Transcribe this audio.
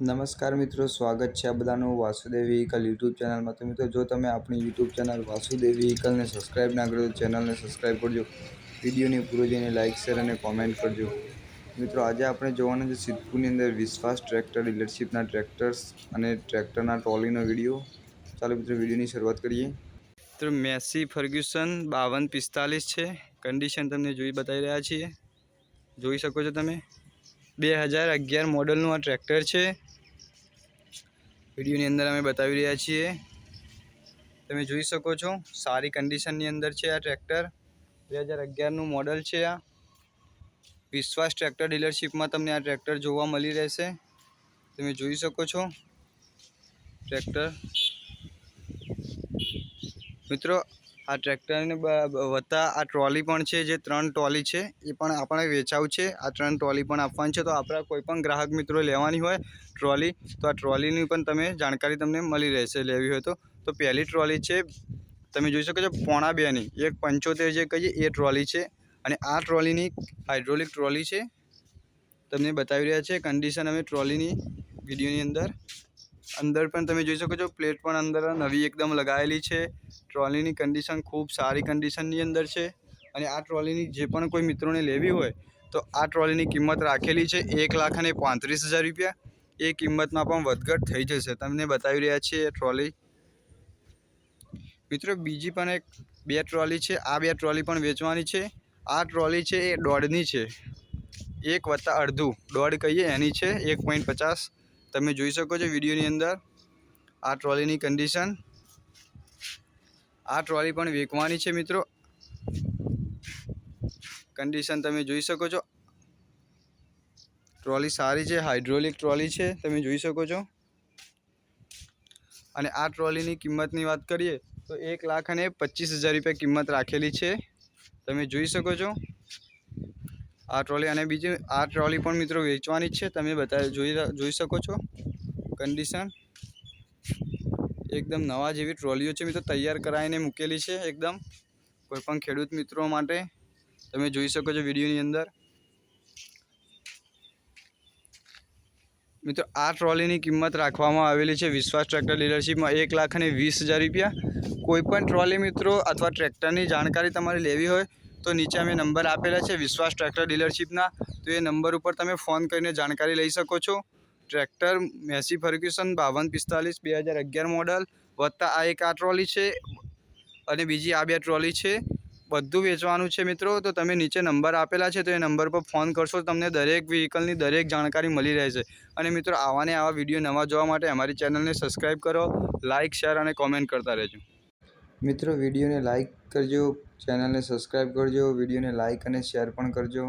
નમસ્કાર મિત્રો, સ્વાગત છે આ બધાનું વાસુદેવ વ્હીકલ યુટ્યુબ ચેનલમાં. તો મિત્રો, જો તમે આપણી યુટ્યુબ ચેનલ વાસુદેવ વ્હીકલને સબસ્ક્રાઈબ ના કરો તો ચેનલને સબસ્ક્રાઈબ કરજો. વિડીયોની પૂરો જઈને લાઇક શેર અને કોમેન્ટ કરજો. મિત્રો, આજે આપણે જોવાના છે સિદ્ધપુરની અંદર વિશ્વાસ ટ્રેક્ટર ડીલરશીપના ટ્રેક્ટર્સ અને ટ્રેક્ટરના ટ્રોલીનો વીડિયો ચાલો મિત્રો, વિડીયોની શરૂઆત કરીએ. તો મેસી ફર્ગ્યુસન બાવન પિસ્તાલીસ છે. કન્ડિશન તમને જોઈ બતાવી રહ્યા છીએ. જોઈ શકો છો તમે? બે હજાર અગિયાર મોડલનું આ ટ્રેક્ટર છે. વિડીયોની અંદર અમે બતાવી રહ્યા છીએ. તમે જોઈ શકો છો, સારી કન્ડિશનની અંદર છે આ ટ્રેક્ટર બે હજાર અગિયારનું મોડલ છે આ. વિશ્વાસ ટ્રેક્ટર ડીલરશીપમાં તમને આ ટ્રેક્ટર જોવા મળી રહેશે. તમે જોઈ શકો છો ટ્રેક્ટર મિત્રો આ ટ્રેક્ટરને વત્તા આ ટ્રોલી પણ છે, જે ત્રણ ટ્રોલી છે, એ પણ આપણે વેચાવું છે. આ ત્રણ ટ્રોલી પણ આપવાની છે. તો આપણા કોઈ પણ ગ્રાહક મિત્રો લેવાની હોય ટ્રોલી, તો આ ટ્રોલીની પણ તમે જાણકારી તમને મળી રહેશે, લેવી હોય તો. તો પહેલી ટ્રોલી છે, તમે જોઈ શકો છો, પોણા બેની. એક પંચોતેર જે કહીએ, એ ટ્રોલી છે. અને આ ટ્રોલીની હાઇડ્રોલિક ટ્રોલી છે. તમને બતાવી રહ્યા છે કન્ડિશન અમે ટ્રોલીની વિડીયોની અંદર અંદર પણ તમે જોઈ શકો છો, પ્લેટ પણ અંદર નવી એકદમ લગાવેલી છે. ટ્રોલીની કન્ડિશન ખૂબ સારી કન્ડિશનની અંદર છે. અને આ ટ્રોલીની જે પણ કોઈ મિત્રોને લેવી હોય, તો આ ટ્રોલીની કિંમત રાખેલી છે એક લાખ અને પાંત્રીસ હજાર રૂપિયા. એ કિંમતમાં પણ વધઘટ થઈ જશે. તમને બતાવી રહ્યા છીએ ટ્રોલી. મિત્રો, બીજી પણ એક બે ટ્રોલી છે. આ બે ટ્રોલી પણ વેચવાની છે. આ ટ્રોલી છે એ દોઢની છે. એક વત્તા અડધું. દોઢ કહીએ એની છે. એક પોઈન્ટ પચાસ. તમે જોઈ શકો છો વિડીયોની અંદર આ ટ્રોલીની કન્ડિશન આ ટ્રોલી પણ વેકવાની છે મિત્રો. કન્ડિશન તમે જોઈ શકો છો. ટ્રોલી સારી છે હાઇડ્રોલિક ટ્રોલી છે, તમે જોઈ શકો છો. અને આ ટ્રોલીની કિંમતની વાત કરીએ તો એક લાખ અને પચીસ હજાર રૂપિયા કિંમત રાખેલી છે. તમે જોઈ શકો છો. આ ટ્રોલી અને બીજી આ ટ્રોલી પણ મિત્રો વેચવાની જ છે. તમે બધા જોઈ જોઈ શકો છો. કન્ડિશન. એકદમ નવા જેવી ટ્રોલીઓ છે મિત્રો, તૈયાર કરાવીને મૂકેલી છે એકદમ. કોઈ પણ ખેડૂત મિત્રો માટે તમે જોઈ શકો છો વિડીયોની અંદર. મિત્રો, આ ટ્રોલીની કિંમત રાખવામાં આવેલી છે વિશ્વાસ ટ્રેક્ટર ડીલરશીપમાં એક લાખ અને વીસ હજાર રૂપિયા. કોઈપણ ટ્રોલી મિત્રો અથવા ટ્રેક્ટરની જાણકારી તમારે લેવી હોય તો નીચે અમે નંબર આપેલા છે, વિશ્વાસ ટ્રેક્ટર ડીલરશીપના. તો એ નંબર ઉપર તમે ફોન કરીને જાણકારી લઈ શકો છો. ટ્રેક્ટર મેસી ફર્ગ્યુસન બાવન પિસ્તાલીસ, બે હજાર અગિયાર મોડલ, વત્તા આ એક આ ટ્રોલી છે અને બીજી આ બે ટ્રોલી છે. બધું વેચવાનું છે મિત્રો. તો તમે નીચે નંબર આપેલા છે, તો એ નંબર પર ફોન કરશો તમને દરેક વ્હીકલની દરેક જાણકારી મળી રહેશે. અને મિત્રો, આવાને આવા વીડિયો નવા જોવા માટે અમારી ચેનલને સબસ્ક્રાઈબ કરો લાઇક શેર અને કોમેન્ટ કરતા રહેજો. મિત્રો, વિડીયોને લાઇક કરજો. ચેનલને સબસ્ક્રાઈબ કરજો વિડીયોને લાઇક અને શેર પણ કરજો.